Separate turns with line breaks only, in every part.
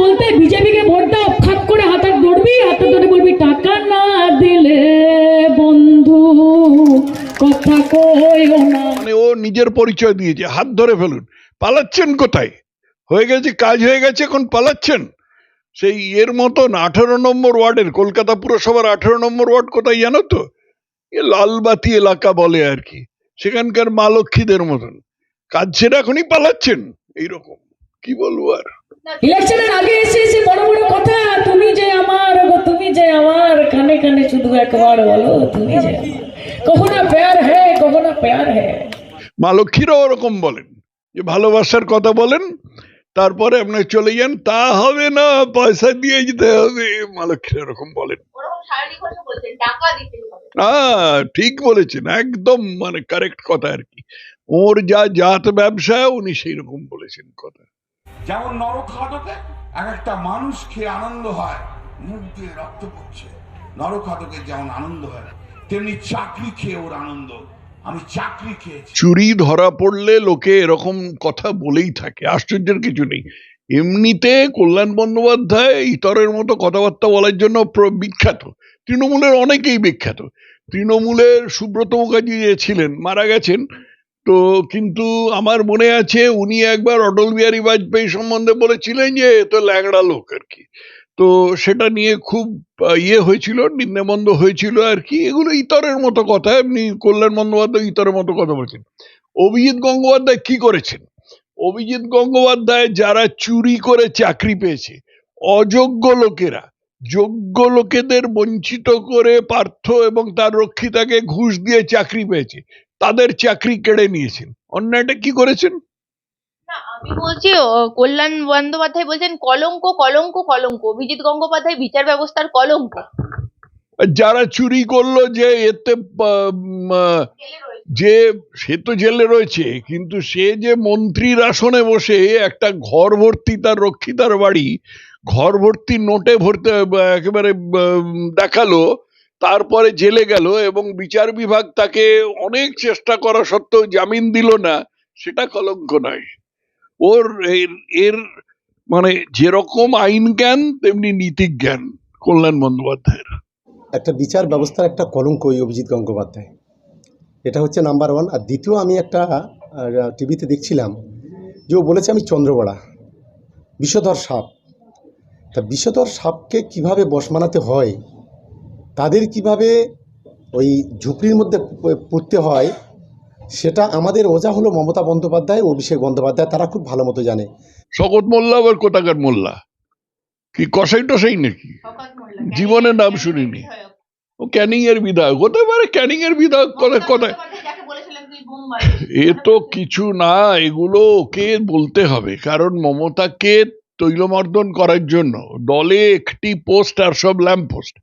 বলতে বিজেপিকে ভোট দাও ফাঁক করে ধরবি, হাতে ধরে বলবি, টাকা না দিলে বন্ধু, কথা কইও না।
মানে ও নিজের পরিচয় দিয়েছে, হাত ধরে ফেলুন। পালাচ্ছেন কোথায়? হয়ে গেছে, কাজ হয়ে গেছে, এখন পালাচ্ছেন? সেই এর মতন আঠেরো নম্বর ওয়ার্ডের, কলকাতা পুরসভার আঠেরো নম্বর ওয়ার্ড কোথায় জানো তো? এ লালবাতি এলাকা বলে আর কি, সেখানকার মা লক্ষ্মীদের মতন। কাজ ছেড়ে এখনই পালাচ্ছেন, এইরকম। কি বলব আর?
ইলেকশনের আগে এসে এসে বড় বড় কথা তুমি যে আমার গো তুমি যে আমার কানে কানে শুধু একবার বলো তুমি যে। কখনো প্যার হে কখনো প্যার হে।
মা লক্ষ্মীরাও ওরকম বলেন যে ভালোবাসার কথা বলেন তারপরে আপনি চলে যান তা হবে না পয়সা দিয়ে যেতে হবে মা লক্ষ্মীরা এরকম বলেন। হ্যাঁ ঠিক বলেছেন একদম মানে কারেক্ট কথা আর কি। ওর যা জাত ব্যবসা উনি সেই রকম বলেছেন কথা।
যেমন নরখাদকে এক একটা মানুষ খেয়ে আনন্দ হয়, মুখ দিয়ে রক্ত পড়ছে। নরক নরখাদকের যেমন আনন্দ হয়, তেমনি চাকরি খেয়ে ওর আনন্দ। আমি চাকরি খেয়েছি।
চুরি ধরা পড়লে লোকে এরকম কথা বলেই থাকে, আশ্চর্যের কিছু নেই। এমনিতে কল্যাণ বন্দ্যোপাধ্যায় ইতরের মতো কথাবার্তা বলার জন্য বিখ্যাত। তৃণমূলের অনেকেই বিখ্যাত। তৃণমূলের সুব্রত মুখার্জি যে ছিলেন, মারা গেছেন তো কিন্তু আমার মনে আছে উনি একবার অটল বিহারী বাজপেয়ী সম্বন্ধে বলেছিলেন যে তো ল্যাংড়া লোক আর কি। তো সেটা নিয়ে খুব ইয়ে হয়েছিল, নিন্দামন্দ হয়েছিল আর কি। এগুলো ইতরের মতো কথা, এমনি কল্যাণ বন্দ্যোপাধ্যায় ইতরের মতো কথা বলছেন। অভিজিৎ গঙ্গোপাধ্যায় কি করেছেন? অভিজিৎ গঙ্গোপাধ্যায় যারা চুরি করে চাকরি পেয়েছে, অযোগ্য লোকেরা, যোগ্য লোকেদের বঞ্চিত করে পার্থ এবং তার রক্ষিতাকে ঘুষ দিয়ে চাকরি পেয়েছে তাদের চাকরি কেড়ে নিয়েছেন। অন্যায়টা কি করেছেন?
আমি বলছি কল্যাণ বন্দ্যোপাধ্যায় বলছেন কলঙ্ক কলঙ্ক কলঙ্ক। অভিজিৎ গঙ্গোপাধ্যায় বিচার ব্যবস্থার কলঙ্ক।
যারা চুরি করল যে এতে যে সে তো জেলে রয়েছে কিন্তু সে যে মন্ত্রীর আসনে বসে একটা ঘর ভর্তি তার রক্ষিতার বাড়ি ঘর ভর্তি নোটে ভর্তি একেবারে দেখাল তারপরে জেলে গেল এবং বিচার বিভাগ তাকে অনেক চেষ্টা করা সত্ত্বেও জামিন দিল না, সেটা কলঙ্ক নয়। ওর এর এর মানে যেরকম আইন জ্ঞান, তেমনি নীতি জ্ঞান, কল্যাণ বন্দ্যোপাধ্যায়ের।
একটা বিচার ব্যবস্থার একটা কলঙ্ক ওই অভিজিৎ গঙ্গোপাধ্যায়। এটা হচ্ছে নাম্বার ওয়ান। আর দ্বিতীয়, আমি একটা টিভিতে দেখছিলাম যে ও বলেছে, আমি চন্দ্রবড়া, বিষধর সাপ। তা বিষধর সাপকে কীভাবে বশ মানাতে হয়? তাদের কীভাবে ওই ঝুপড়ির মধ্যে পড়তে হয় সেটা আমাদের ওজা হলো মমতা বন্দ্যোপাধ্যায় অভিষেক বন্দ্যোপাধ্যায় তারা খুব ভালো মতো জানে।
শকত মোল্লা আবার কোথাকার মোল্লা? কি কসাই টসাই নাকি জীবনে নাম শুনিনি। ও ক্যানিং এর বিধায়ক হতে পারে ক্যানিং এর বিধায়ক কথা কথা এ তো কিছু না এগুলো ওকে বলতে হবে কারণ মমতাকে তৈলমর্দন করার জন্য দলে একটি পোস্ট আর সব ল্যাম্প পোস্ট।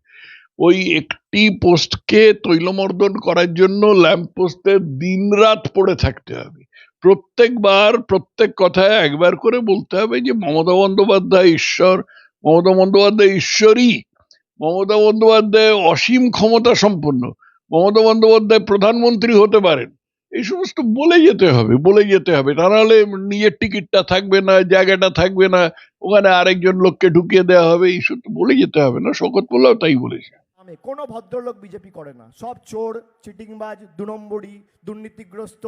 ওই একটি পোস্টকে তৈলমর্দন করার জন্য ল্যাম্প পোস্টে দিনরাত পড়ে থাকতে হবে। প্রত্যেকবার, প্রত্যেক কথায় একবার করে বলতে হবে যে, মমতা বন্দ্যোপাধ্যায় ঈশ্বর, মমতা বন্দ্যোপাধ্যায় ঈশ্বরী মমতা বন্দ্যোপাধ্যায় অসীম ক্ষমতা সম্পন্ন। মমতা বন্দ্যোপাধ্যায় প্রধানমন্ত্রী হতে পারেন। এই সমস্ত বলে যেতে হবে, বলে যেতে হবে। তা নাহলে নিজের টিকিটটা থাকবে না, জায়গাটা থাকবে না, ওখানে আরেকজন লোককে ঢুকিয়ে দেওয়া হবে। এইসব তো বলে যেতে হবে না। শকত মোল্লাও তাই বলেছে।
আমি কোনো ভদ্রলোক বিজেপি করে না। সব চোর, চিটিংবাজ দু নম্বরই দুর্নীতিগ্রস্ত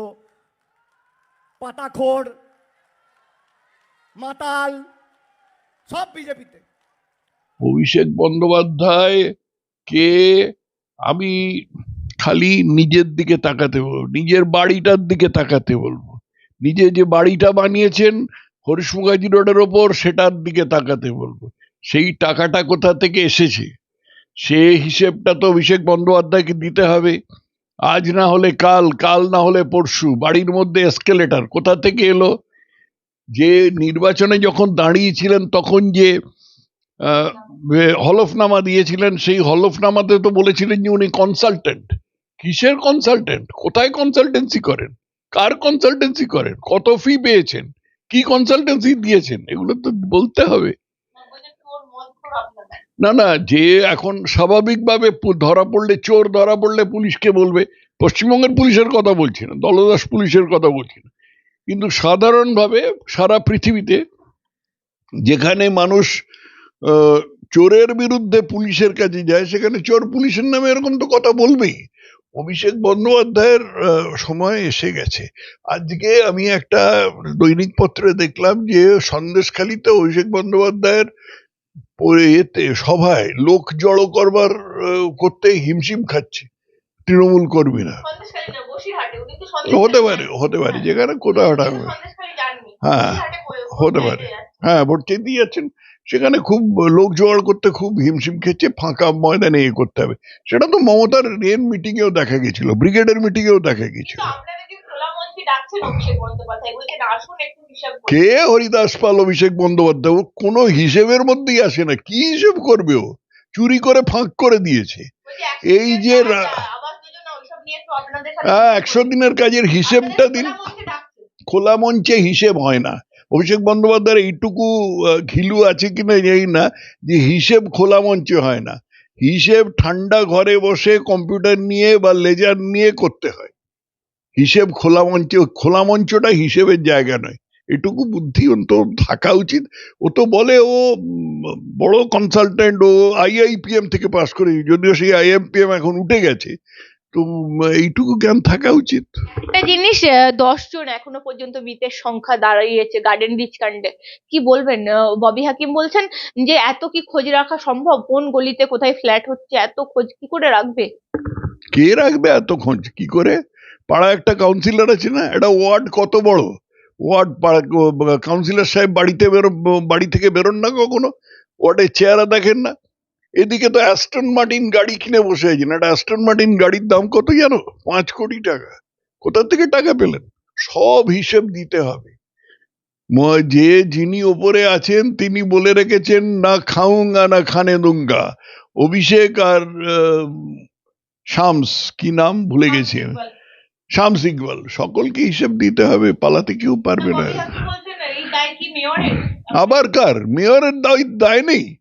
পাতাখোর মাতাল, সব বিজেপিতে।
অভিষেক বন্দ্যোপাধ্যায়, কে? আমি খালি নিজের দিকে তাকাতে বলব, নিজের বাড়িটার দিকে তাকাতে বলব। নিজে যে বাড়িটা বানিয়েছেন, হরিশ রোডের ওপর, সেটার দিকে তাকাতে বলব। সেই টাকাটা কোথা থেকে এসেছে? সে হিসেবটা তো অভিষেক বন্দ্যোপাধ্যায়কে দিতে হবে। আজ না হলে কাল কাল না হলে পরশু, বাড়ির মধ্যে এসকেলেটার কোথা থেকে এলো? যে নির্বাচনে যখন দাঁড়িয়েছিলেন তখন যে হলফনামা দিয়েছিলেন, সেই হলফনামাতে তো বলেছিলেন যে উনি কনসালটেন্ট কিসের কনসালটেন্ট কোথায় কনসালটেন্সি করেন? কার কনসালটেন্সি করেন? কত ফি পেয়েছেন? কি কনসালটেন্সি দিয়েছেন? এগুলো তো বলতে হবে। না না, যে এখন স্বাভাবিকভাবে ধরা পড়লে, চোর ধরা পড়লে পুলিশকে বলবে? পশ্চিমবঙ্গের পুলিশের কথা বলছি না, দলদাস পুলিশের কথা বলছি না। কিন্তু সাধারণভাবে সারা পৃথিবীতে যেখানে মানুষ চোরের বিরুদ্ধে পুলিশের কাছে যায়, সেখানে চোর পুলিশের নামে এরকম তো কথা বলবেই। অভিষেক বন্দ্যোপাধ্যায়ের সময় এসে গেছে। আজকে আমি একটা দৈনিক পত্রে দেখলাম যে, সন্দেশখালিতে অভিষেক বন্দ্যোপাধ্যায়ের এতে সভায় লোক জড়ো করবার করতে হিমশিম খাচ্ছে তৃণমূল কর্মীরা
না,
হতে পারে হতে পারে। যেখানে কোথাও। হ্যাঁ, হতে পারে। হ্যাঁ ভোট চেয়ে দিয়ে যাচ্ছেন সেখানে খুব লোক জোগাড় করতে খুব হিমশিম খেচ্ছে ফাঁকা ময়দানে এ করতে হবে সেটা তো মমতার রেন মিটিং এও দেখা গেছিল ব্রিগেডের মিটিং এও দেখা গেছিল
কি বন্দ্যোপাধ্যায়।
হরিদাস পাল অভিষেক বন্দ্যোপাধ্যায়? ও কোনো হিসেবের মধ্যেই আসে না। কি হিসেব করবে ও? চুরি করে ফাঁক করে দিয়েছে। এই যে হ্যাঁ একশো দিনের কাজের হিসেবটা দিন।
খোলা মঞ্চে
হিসেব হয় না। অভিষেক বন্দ্যোপাধ্যায়ের এইটুকু ঘিলু আছে কিনা জানি না যে হিসেব খোলা মঞ্চে হয় না। হিসেব ঠান্ডা ঘরে বসে কম্পিউটার নিয়ে বা লেজার নিয়ে করতে হয়। হিসেব খোলা মঞ্চ খোলা মঞ্চটা হিসেবের জায়গা নয়। এটুকু বুদ্ধি অন্তত থাকা উচিত। ও তো বলে ও বড় কনসালটেন্ট ও আইআইপিএম থেকে পাস করে যদিও সেই আইএমপিএম এখন উঠে গেছে। তো এইটুকু জ্ঞান থাকা উচিত।
একটা জিনিস দশ জন এখনও পর্যন্ত মৃতের সংখ্যা দাঁড়িয়েছে গার্ডেন রিচ কাণ্ডে কি বলবেন? ববি হাকিম বলছেন যে এত কি খোঁজ রাখা সম্ভব? কোন গলিতে কোথায় ফ্ল্যাট হচ্ছে? এত খোঁজ কি করে রাখবে?
কে রাখবে এত খোঁজ? কি করে? পাড়া একটা কাউন্সিলর আছে না? এটা ওয়ার্ড কত বড়? ওয়ার্ড কাউন্সিলর সাহেব বাড়িতে বেরো বাড়ি থেকে বেরোন না কখনো? ওয়ার্ডের চেহারা দেখেন না? এদিকে তো অ্যাস্টন মার্টিন গাড়ি কিনে বসে আছেন। একটা অ্যাস্টন মার্টিন গাড়ির দাম কত জানো? পাঁচ কোটি টাকা। কোথা থেকে টাকা পেলেন? সব হিসেব দিতে হবে। যে যিনি ওপরে আছেন তিনি বলে রেখেছেন না খাউঙ্গা না খানে দুঙ্গা। অভিষেক আর শামস কি নাম? ভুলে গেছি আমি। শামস ইকবাল সকলকে হিসেব দিতে হবে? পালাতে কেউ পারবে না। আবার কার? মেয়রের দায়িত্ব দায় নেই।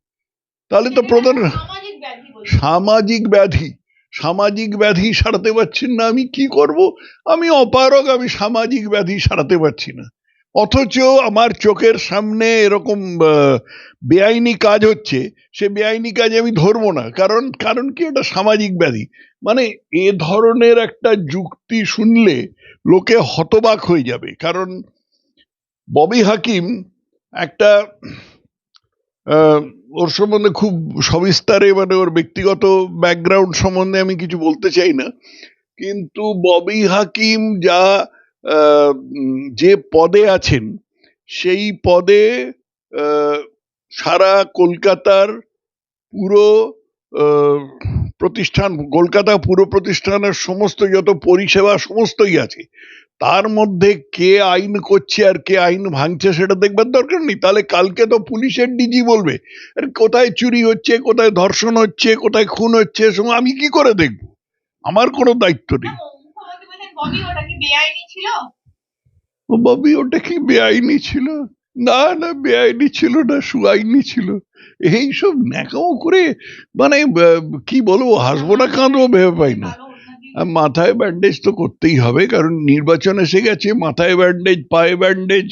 তাহলে তো প্রধান
সামাজিক ব্যাধি
সামাজিক ব্যাধি। সামাজিক ব্যাধি সারাতে পারছেন না আমি কি করব? আমি অপারগ আমি সামাজিক ব্যাধি সারাতে পারছি না। অথচ আমার চোখের সামনে এরকম বেআইনি কাজ হচ্ছে, সে বেআইনি কাজ আমি ধরবো না। কারণ কারণ কি? এটা সামাজিক ব্যাধি। মানে এ ধরনের একটা যুক্তি শুনলে লোকে হতবাক হয়ে যাবে। কারণ, ববি হাকিম একটা ওর সম্বন্ধে খুব সবিস্তারে মানে ওর ব্যক্তিগত ব্যাকগ্রাউন্ড সম্বন্ধে আমি কিছু বলতে চাই না। কিন্তু ববি হাকিম যা যে পদে আছেন, সেই পদে সারা কলকাতার পুরো প্রতিষ্ঠান, কলকাতা পুরো প্রতিষ্ঠানের সমস্ত যত পরিষেবা সমস্তই আছে, তার মধ্যে কে আইন করছে আর কে আইন ভাঙছে সেটা দেখবার দরকার নেই। তাহলে কালকে তো পুলিশের ডিজি বলবে, আরে, কোথায় চুরি হচ্ছে, কোথায় ধর্ষণ হচ্ছে, কোথায় খুন হচ্ছে আমি কি করে দেখব? আমার কোনো দায়িত্ব নেই।
ববি ওটা কি বেআইনি ছিল?
ও বাবি ওটা কি বেআইনি ছিল? না না বেআইনি ছিল না সুআইনি ছিল। ন্যাকামো করে মানে কি বলব হাসবো না কাঁদবো ভেবে পাই না। মাথায় ব্যান্ডেজ তো করতেই হবে কারণ নির্বাচন এসে গেছে মাথায় ব্যান্ডেজ পায়ে ব্যান্ডেজ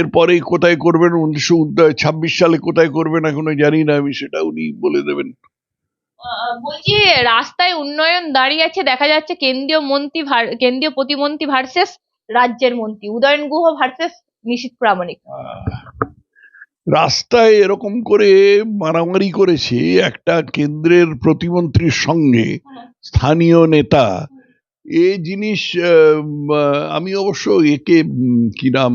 এরপরে কোথায় করবেন উনিশশো ছাব্বিশ সালে কোথায় করবেন এখনও জানি না আমি সেটা উনি বলে দেবেন।
বলছি রাস্তায় উন্নয়ন দাঁড়িয়ে আছে দেখা যাচ্ছে কেন্দ্রীয় মন্ত্রী কেন্দ্রীয় প্রতিমন্ত্রী ভার্সেস রাজ্যের মন্ত্রী উদয়ন গুহ ভার্সেস নিশীথ প্রামাণিক।
রাস্তায় এরকম করে মারামারি করেছে একটা কেন্দ্রের প্রতিমন্ত্রীর সঙ্গে স্থানীয় নেতা। এ জিনিস আমি অবশ্য একে কি নাম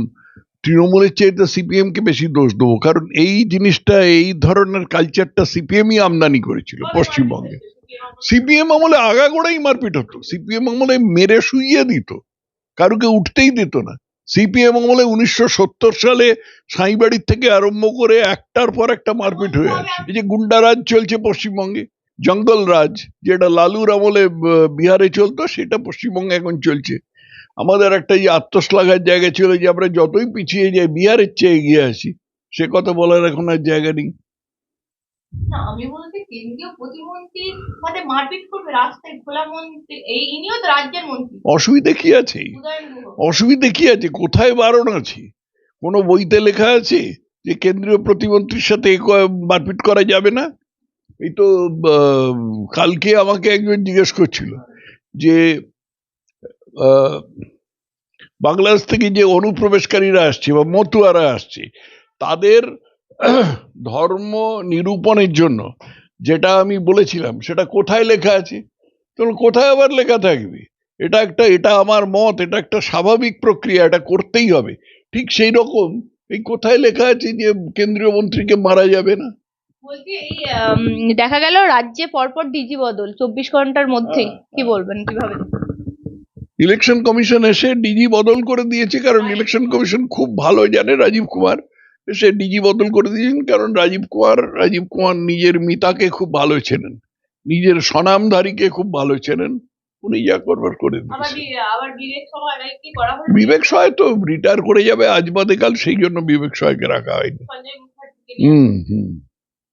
তৃণমূলের চেয়ে সিপিএম কে বেশি দোষ দেবো। কারণ এই জিনিসটা এই ধরনের কালচারটা সিপিএমই আমদানি করেছিল পশ্চিমবঙ্গে। সিপিএম আমলে আগাগোড়াই মারপিট হতো। সিপিএম আমলে মেরে শুইয়ে দিত। কারুকে উঠতেই দিত না। সিপিএম আমলে উনিশশো সত্তর সালে সাঁইবাড়ির থেকে আরম্ভ করে একটার পর একটা মারপিট হয়ে আছে। এই যে গুন্ডারাজ চলছে পশ্চিমবঙ্গে জঙ্গল রাজ যেটা লালুর আমলে বিহারে চলতো সেটা পশ্চিমবঙ্গে এখন চলছে। আমাদের একটা যে আত্মশ্লাঘার জায়গা ছিল যে আমরা যতই পিছিয়ে যাই বিহারের চেয়ে এগিয়ে আসি। সে কথা বলার এখন আর জায়গা নেই।
না আমি বলছি কেন্দ্রীয় প্রতিমন্ত্রী মানে মারপিট করবে রাস্তায় খোলা মন্ত্রী এই ইনিও তো রাজ্যের মন্ত্রী।
অসুবিধে কি আছে? অসুবিধে কি আছে? কোথায় বারণ আছে? কোনো বইতে লেখা আছে যে কেন্দ্রীয় প্রতিমন্ত্রীর সাথে মারপিট করা যাবে না? এই তো কালকে আমাকে একজন জিজ্ঞেস করছিল যে বাংলাদেশ থেকে যে অনুপ্রবেশকারীরা আসছে বা মতুয়ারা আসছে তাদের ধর্ম নিরূপণের জন্য যেটা আমি বলেছিলাম সেটা কোথায় লেখা আছে? তাহলে কোথায় আবার লেখা থাকবে? এটা একটা এটা আমার মত এটা একটা স্বাভাবিক প্রক্রিয়া এটা করতেই হবে। ঠিক সেই রকম এই কোথায় লেখা আছে যে কেন্দ্রীয় মন্ত্রীকে মারা যাবে না?
বলছি এই দেখা গেল রাজ্যে পরপর ডিজি বদল চব্বিশ ঘণ্টার মধ্যেই কি বলবেন কীভাবে?
ইলেকশন কমিশন এসে ডিজি বদল করে দিয়েছে কারণ ইলেকশন কমিশন খুব ভালো জানে রাজীব কুমার। সে ডিজি বদল করে দিয়েছেন কারণ রাজীব কুমার রাজীব কুমার নিজের মিতাকে খুব ভালো চেনেন নিজের স্বনামধারীকে খুব ভালো চেনেন উনি যা করবার করে দিয়েছেন।
বিবেক
সহায় তো রিটায়ার করে যাবে আজ বাদে কাল সেই জন্য বিবেক সহায়কে রাখা হয়নি। হুম হুম।